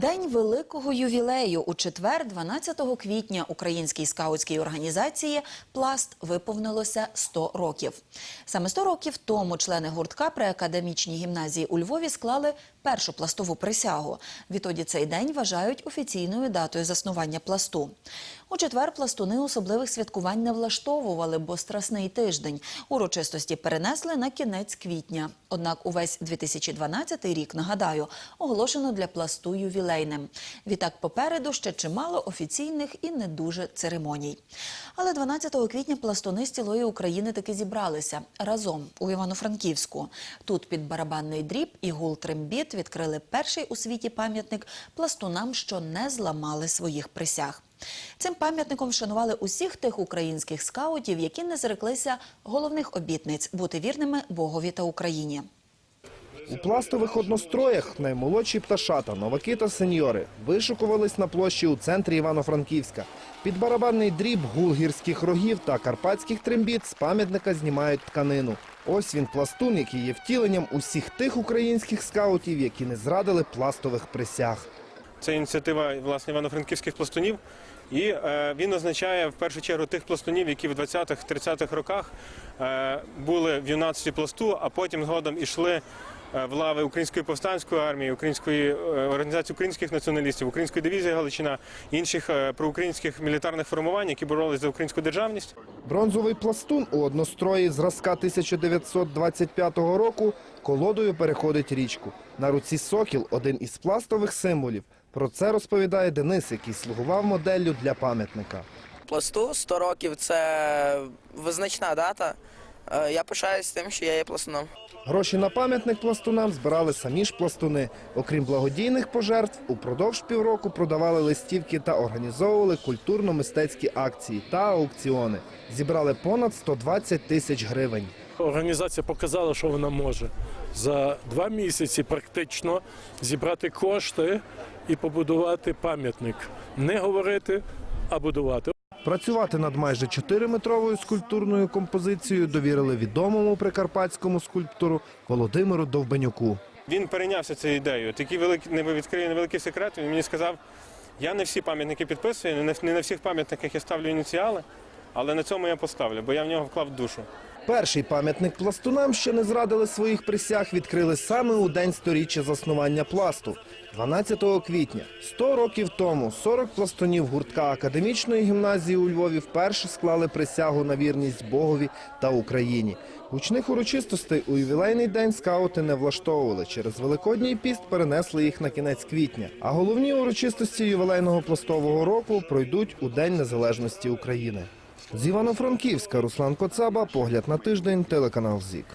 День великого ювілею у четвер, 12 квітня, українській скаутській організації Пласт виповнилося 100 років. Саме 100 років тому члени гуртка при академічній гімназії у Львові склали першу пластову присягу. Відтоді цей день вважають офіційною датою заснування пласту. У четвер пластуни особливих святкувань не влаштовували, бо страсний тиждень. Урочистості перенесли на кінець квітня. Однак увесь 2012 рік, нагадаю, оголошено для пласту ювілейним. Відтак попереду ще чимало офіційних і не дуже церемоній. Але 12 квітня пластуни з цілої України таки зібралися разом у Івано-Франківську. Тут під барабанний дріб і гул трембіт відкрили перший у світі пам'ятник пластунам, що не зламали своїх присяг. Цим пам'ятником вшанували усіх тих українських скаутів, які не зреклися головних обітниць бути вірними Богові та Україні. У пластових одностроях наймолодші пташата, новаки та сеньори вишукувались на площі у центрі Івано-Франківська. Під барабанний дріб, гул гірських рогів та карпатських трембіт з пам'ятника знімають тканину. Ось він пластун, який є втіленням усіх тих українських скаутів, які не зрадили пластових присяг. Це ініціатива власне івано-франківських пластунів. І е, він означає в першу чергу тих пластунів, які в 20-30-х роках е, були в юнацтві пласту, а потім згодом ішли в лави Української повстанської армії, Української е, організації українських націоналістів, Української дивізії Галичина, інших е, проукраїнських мілітарних формувань, які боролись за українську державність. Бронзовий пластун у однострої зразка 1925 року колодою переходить річку. На руці сокіл – один із пластових символів. Про це розповідає Денис, який слугував моделлю для пам'ятника. пласту 100 років це визначна дата. Е, Я пишаюсь тим, що я є пластуном. Гроші на пам'ятник пластунам збирали самі ж пластуни. Окрім благодійних пожертв, упродовж півроку продавали листівки та організовували культурно-мистецькі акції та аукціони. Зібрали понад 120 тисяч гривень. Організація показала, що вона може за два місяці практично зібрати кошти і побудувати пам'ятник. Не говорити, а будувати. Працювати над майже 4-метровою скульптурною композицією довірили відомому прикарпатському скульптору Володимиру Довбенюку. Він перейнявся цією ідеєю. Такий великий не відкрив невеликий секрет. Він мені сказав: я не всі пам'ятники підписую, не на всіх пам'ятниках я ставлю ініціали, але на цьому я поставлю, бо я в нього вклав душу. Перший пам'ятник пластунам, що не зрадили своїх присяг, відкрили саме у день сторіччя заснування пласту. 12 квітня, 100 років тому, 40 пластунів гуртка академічної гімназії у Львові вперше склали присягу на вірність Богові та Україні. Гучних урочистостей у ювілейний день скаути не влаштовували. Через Великодній піст перенесли їх на кінець квітня. А головні урочистості ювілейного пластового року пройдуть у День Незалежності України. З Івано-Франківська Руслан Коцаба, погляд на тиждень, телеканал ЗІК.